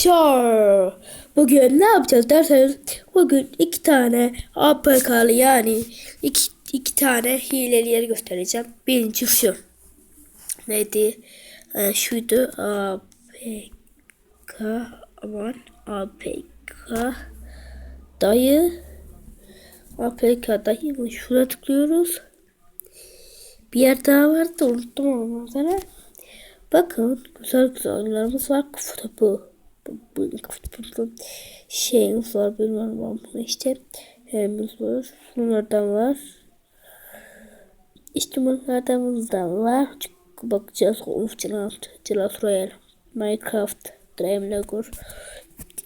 Arkadaşlar bugün ne yapacağız derseniz bugün iki tane APK'lı yani iki, iki tane hileli yeri göstereceğim. Birinci şu. Neydi? Ee, şuydu. APK aman APK dayı APK dayı şuraya tıklıyoruz. Bir yer daha vardı unuttum onu sonra. Bakın güzel güzel oyunlarımız var. Kafa topu. Şeyimiz var bilmiyorum ama işte şeyimiz var. Bunlardan var. İşte bunlardan var. Çünkü bakacağız. Of Cilat, Cilat Royal. Minecraft. Dream Lagor.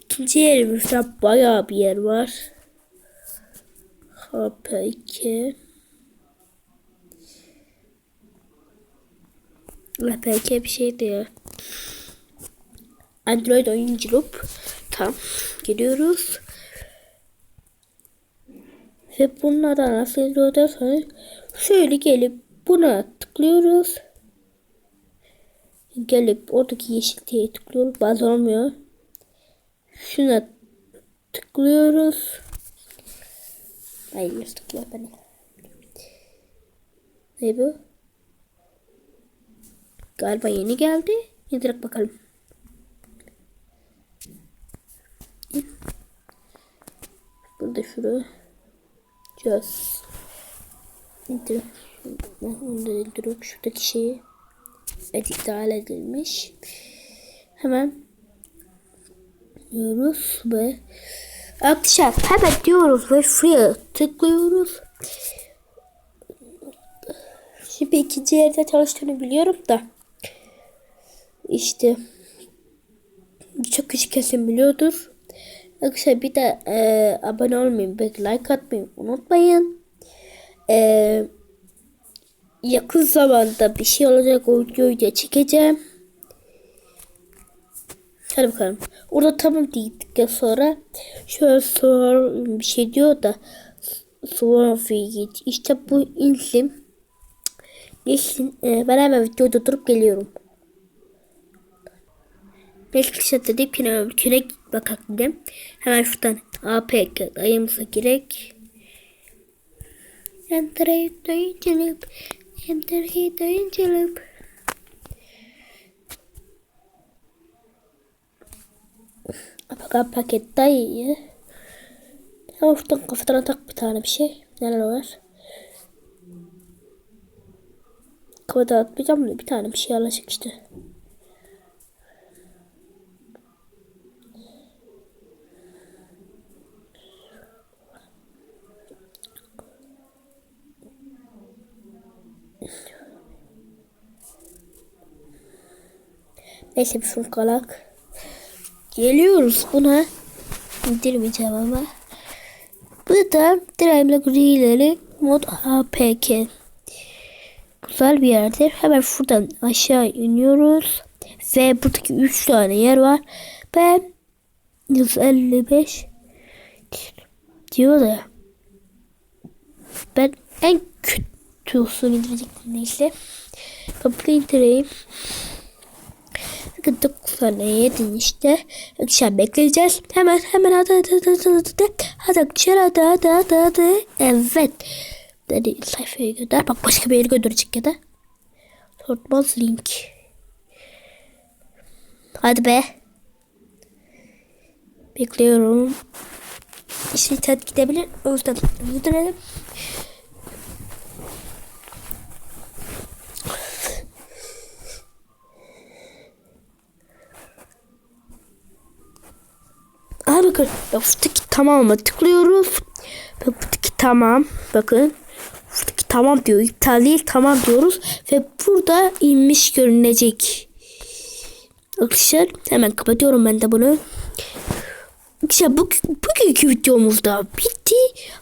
İkinci yerimizde bayağı bir yer var. HP2 APK bir şey diyor. Android oyunculuk. Tam giriyoruz. Ve bunlardan nasıl ederseniz şöyle gelip buna tıklıyoruz. Gelip oradaki yeşil diye tıklıyoruz. Bazen olmuyor. Şuna tıklıyoruz. Hayır tıklıyor beni. Ne bu? Galiba yeni geldi. İndirek bakalım. Burada şuraya. Just. İndir. Onu da indirek. Şuradaki şeyi. Dahil edilmiş. Hemen diyoruz ve arkadaşlar hemen diyoruz ve şuraya tıklıyoruz. Şimdi ikinci yerde çalıştığını biliyorum da işte çok kişi kesin biliyordur. Arkadaşlar bir de e, abone olmayı ve like atmayı unutmayın. E, yakın zamanda bir şey olacak o videoyu da çekeceğim. Hadi bakalım. Orada tamam dedikten sonra şöyle sor bir şey diyor da Swarmfree git. İşte bu insim. Geçsin. E, hemen videoda durup geliyorum. Netflix'e dedik yine kürek bakalım dedim. Hemen şuradan APK ayımıza girek. Enter'e dayıncılıp Enter'e dayıncılıp APK paket dayı Hemen şuradan kafadan tak bir tane bir şey. Neler var? Kafada atmayacağım da bir tane bir şey alacak işte. Neyse bir şunu kalak. Geliyoruz buna. İndirmeyeceğim ama. Bu da Drive'la grileri mod APK. Güzel bir yerdir. Hemen şuradan aşağı iniyoruz. Ve buradaki 3 tane yer var. Ben 155 diyor da ben en kötü olsun indirecektim neyse. Kapıyı indireyim. 9 tane yedin işte. Akşam bekleyeceğiz. Hemen hemen hadi hadi hadi hadi hadi. Hadi akşam hadi hadi hadi hadi. Evet. Dedi sayfaya gönder. Bak başka bir yere gönderecek ya da. Sortmaz link. Hadi be. Bekliyorum. İşte tat gidebilir. O yüzden öldürelim. Bakın. Fıtık tamam'a tıklıyoruz. Fıtık tamam. Bakın. Fıtık tamam diyor. İptal değil tamam diyoruz. Ve burada inmiş görünecek. Arkadaşlar hemen kapatıyorum ben de bunu. Arkadaşlar bu, bugünkü videomuz da bitti.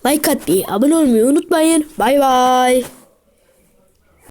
Like atmayı, abone olmayı unutmayın. Bay bay.